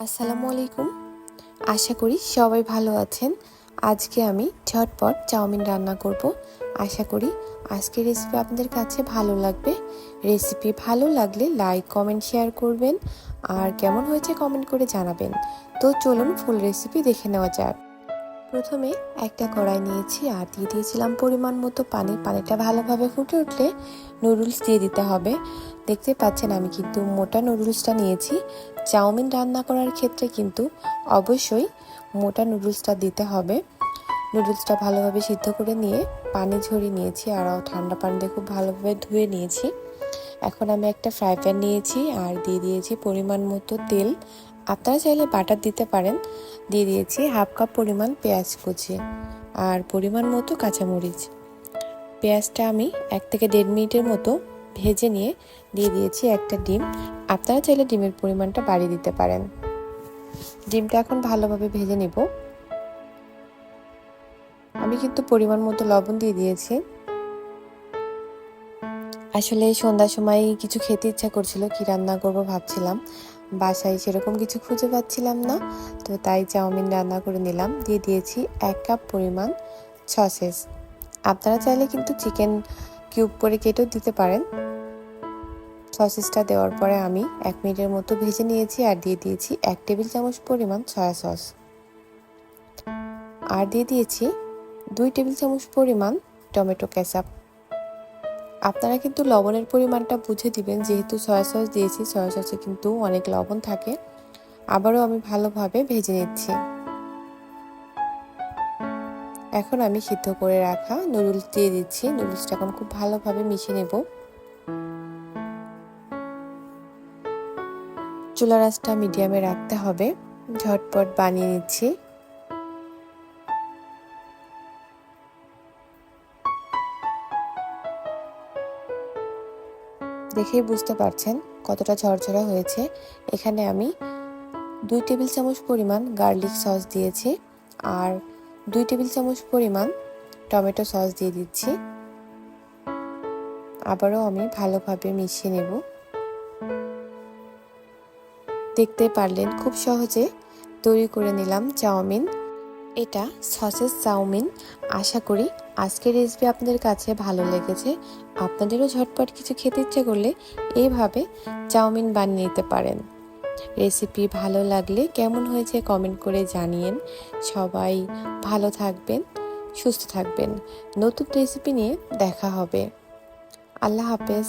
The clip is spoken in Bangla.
আসসালামু আলাইকুম। আশা করি সবাই ভালো আছেন। আজকে আমি ঝটপট চাউমিন রান্না করব। আশা করি আজকের রেসিপি আপনাদের কাছে ভালো লাগবে। রেসিপি ভালো লাগলে লাইক কমেন্ট শেয়ার করবেন। আর কেমন হয়েছে কমেন্ট করে জানাবেন। তো চলুন ফুল রেসিপি দেখে নেওয়া যাক। প্রথমে একটা কড়াই নিয়েছি আর দিয়ে দিয়েছিলাম পরিমাণ মতো পানি। পানিটা ভালোভাবে ফুটে উঠলে নুডলস দিয়ে দিতে হবে। দেখতে পাচ্ছেন আমি কিন্তু মোটা নুডলসটা নিয়েছি। চাউমিন রান্না করার ক্ষেত্রে কিন্তু অবশ্যই মোটা নুডলসটা দিতে হবে। নুডলসটা ভালোভাবে সিদ্ধ করে নিয়ে পানি ঝরিয়ে নিয়েছি আর ঠান্ডা পানি দিয়ে খুব ভালোভাবে ধুয়ে নিয়েছি। এখন আমি একটা ফ্রাই প্যান নিয়েছি আর দিয়ে দিয়েছি পরিমাণ মতো তেল। আপনারা চাইলে বাটার দিতে পারেন। দিয়ে দিয়েছি হাফ কাপ পরিমাণ পেঁয়াজ কুচি আর পরিমাণ মতো কাঁচামরিচ। পেঁয়াজটা আমি এক থেকে দেড় মিনিটের মতো ভেজে নিয়ে দিয়ে দিয়েছি একটা ডিম। আপনারা চাইলে ডিমের পরিমাণটা বাড়িয়ে দিতে পারেন। ডিমটা এখন ভালোভাবে ভেজে নিব। আমি কিন্তু পরিমাণ মতো লবণ দিয়ে দিয়েছি। আসলে সন্ধ্যার সময় কিছু খেতে ইচ্ছা করছিল, কি রান্না করব ভাবছিলাম। বাসায় সেরকম কিছু খুঁজে পাচ্ছিলাম না। তো তাই চাউমিন রান্না করে নিলাম। দিয়ে দিয়েছি এক কাপ পরিমাণ সসেস। আপনারা চাইলে কিন্তু চিকেন কিউব করে কেটেও দিতে পারেন। সসেসটা দেওয়ার পরে আমি এক মিনিটের মতো ভেজে নিয়েছি আর দিয়ে দিয়েছি এক টেবিল চামচ পরিমাণ সয়া সস। আর দিয়ে দিয়েছি দুই টেবিল চামচ পরিমাণ টমেটো ক্যাচাপ আপনারা কিন্তু লবণের পরিমাণটা বুঝে দিবেন, যেহেতু সয়া সস দিয়েছি সয়া সসে কিন্তু অনেক লবণ থাকে। আবারও আমি ভালোভাবে ভেজে নিচ্ছি। এখন আমি সিদ্ধ করে রাখা নুডলস দিয়ে দিচ্ছি। নুডলসটা এখন খুব ভালোভাবে মিশিয়ে নেব। চুলা রাসটা মিডিয়ামে রাখতে হবে। ঝটপট বানিয়ে নিচ্ছি। দেখেই বুঝতে পারছেন কতটা ঝরঝরা হয়েছে। এখানে আমি দুই টেবিল চামচ পরিমাণ গার্লিক সস দিয়েছি আর দুই টেবিল চামচ পরিমাণ টমেটো সস দিয়ে দিচ্ছি। আবারও আমি ভালোভাবে মিশিয়ে নেব। দেখতে পারলেন খুব সহজে তৈরি করে নিলাম চাউমিন। এটা সসেস চাউমিন। আশা করি আজকের রেসিপি আপনাদের কাছে ভালো লেগেছে, আপনাদেরও ঝটপট কিছু খেতে ইচ্ছে করলে এইভাবে চাউমিন বানিয়ে নিতে পারেন। রেসিপি ভালো লাগলে কেমন হয়েছে কমেন্ট করে জানিয়েন। সবাই ভালো থাকবেন, সুস্থ থাকবেন। নতুন রেসিপি নিয়ে দেখা হবে। আল্লাহ হাফেজ।